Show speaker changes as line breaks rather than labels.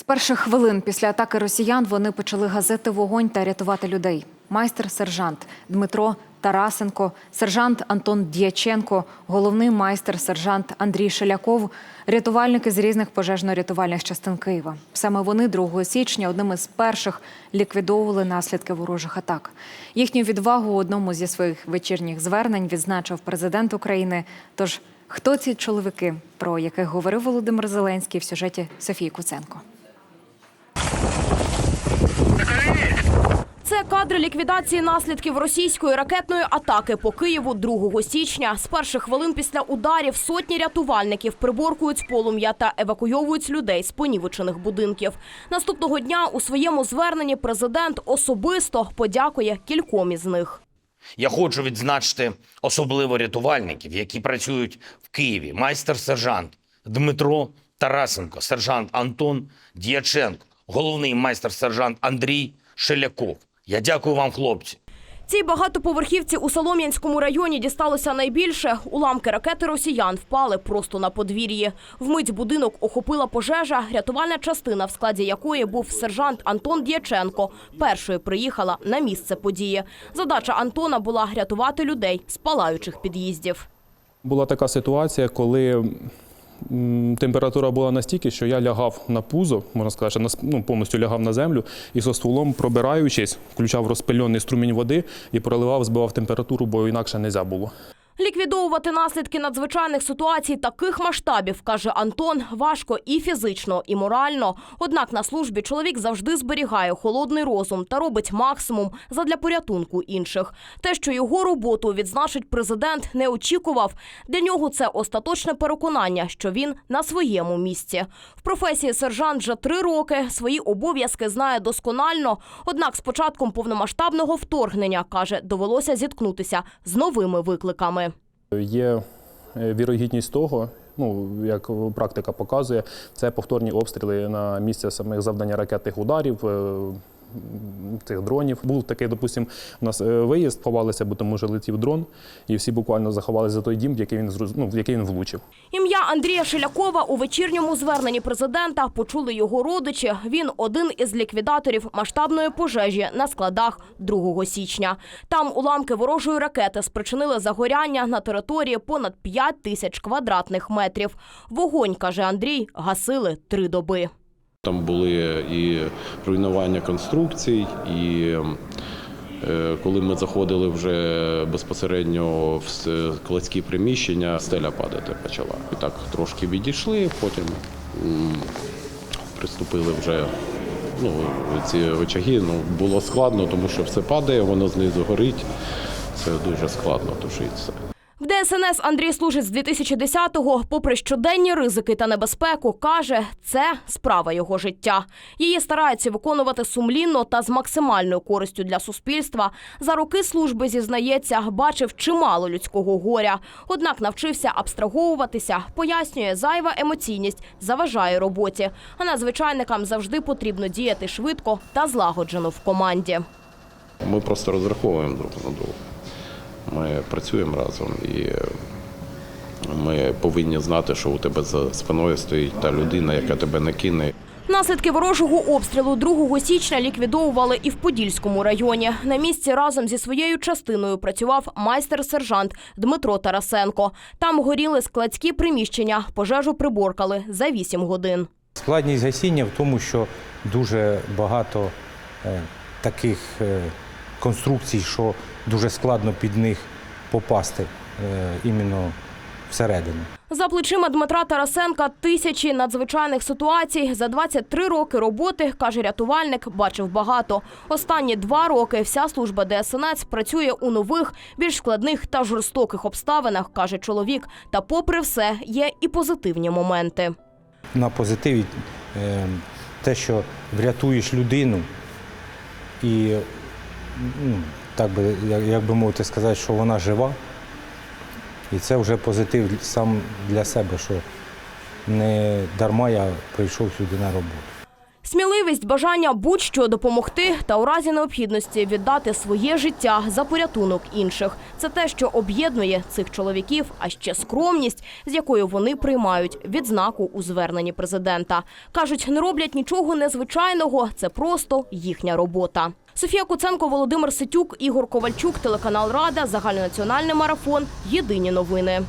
З перших хвилин після атаки росіян вони почали газити вогонь та рятувати людей. Майстер-сержант Дмитро Тарасенко, сержант Антон Дяченко, головний майстер-сержант Андрій Шеляков, рятувальники з різних пожежно-рятувальних частин Києва. Саме вони 2 січня одним із перших ліквідовували наслідки ворожих атак. Їхню відвагу у одному зі своїх вечірніх звернень відзначив президент України. Тож хто ці чоловіки, про яких говорив Володимир Зеленський в сюжеті Софії Куценко?
Це кадри ліквідації наслідків російської ракетної атаки по Києву 2 січня. З перших хвилин після ударів сотні рятувальників приборкують полум'я та евакуйовують людей з понівечених будинків. Наступного дня у своєму зверненні президент особисто подякує кільком із них.
Я хочу відзначити особливо рятувальників, які працюють в Києві. Майстер-сержант Дмитро Тарасенко, сержант Антон Дяченко, головний майстер-сержант Андрій Шеляков. Я дякую вам, хлопці.
Цій багатоповерхівці у Солом'янському районі дісталося найбільше. Уламки ракети росіян впали просто на подвір'ї. Вмить будинок охопила пожежа, рятувальна частина, в складі якої був сержант Антон Дяченко, першою приїхала на місце події. Задача Антона була рятувати людей з палаючих під'їздів.
Була така ситуація, коли температура була настільки, що я лягав на пузо, можна сказати, ну, повністю лягав на землю і со стволом, пробираючись, включав розпильний струмінь води і проливав, збивав температуру, бо інакше не можна було.
Ліквідовувати наслідки надзвичайних ситуацій таких масштабів, каже Антон, важко і фізично, і морально. Однак на службі чоловік завжди зберігає холодний розум та робить максимум задля порятунку інших. Те, що його роботу відзначить президент, не очікував. Для нього це остаточне переконання, що він на своєму місці. В професії сержант вже три роки свої обов'язки знає досконально. Однак з початком повномасштабного вторгнення каже, довелося зіткнутися з новими викликами.
Є е, вірогідність того, ну як практика показує, це повторні обстріли на місце самих завдання ракетних ударів. Цих дронів був такий, допустимо, у нас е, виїзд, ховалися, бо тому що летів дрон, і всі буквально заховалися за той дім, який він ну, в який він влучив.
Ім'я Андрія Шелякова у вечірньому зверненні президента почули його родичі. Він один із ліквідаторів масштабної пожежі на складах 2 січня. Там уламки ворожої ракети спричинили загоряння на території понад 5 тисяч квадратних метрів. Вогонь, каже Андрій, гасили три доби.
Там були і руйнування конструкцій, і е, коли ми заходили вже безпосередньо в с- складські приміщення, стеля падати почала. І так трошки відійшли, потім приступили вже. Ну, ці очаги ну, було складно, тому що все падає, воно знизу горить. Це дуже складно тушиться.
В ДСНС Андрій служить з 2010-го. Попри щоденні ризики та небезпеку, каже, це справа його життя. Її стараються виконувати сумлінно та з максимальною користю для суспільства. За роки служби зізнається, бачив чимало людського горя. Однак навчився абстраговуватися, пояснює, зайва емоційність заважає роботі. А надзвичайникам завжди потрібно діяти швидко та злагоджено в команді.
Ми просто розраховуємо друг на друга. Ми працюємо разом і ми повинні знати, що у тебе за спиною стоїть та людина, яка тебе не кине.
Наслідки ворожого обстрілу 2 січня ліквідовували і в Подільському районі. На місці разом зі своєю частиною працював майстер-сержант Дмитро Тарасенко. Там горіли складські приміщення, пожежу приборкали за 8 годин.
Складність гасіння в тому, що дуже багато е, таких е, конструкцій, що дуже складно під них попасти е, іменно всередину.
За плечима Дмитра Тарасенка тисячі надзвичайних ситуацій. За 23 роки роботи, каже рятувальник, бачив багато. Останні два роки вся служба ДСНС працює у нових, більш складних та жорстоких обставинах, каже чоловік. Та попри все, є і позитивні моменти.
На позитиві е, те, що врятуєш людину і, ну, так би, як- би мовити сказати, що вона жива. І це вже позитив сам для себе, що не дарма я прийшов сюди на роботу.
Сміливість, бажання будь-що допомогти та у разі необхідності віддати своє життя за порятунок інших. Це те, що об'єднує цих чоловіків, а ще скромність, з якою вони приймають відзнаку у зверненні президента. Кажуть, не роблять нічого незвичайного, це просто їхня робота. Софія Куценко, Володимир Ситюк, Ігор Ковальчук, телеканал Рада, загальнонаціональний марафон. Єдині новини.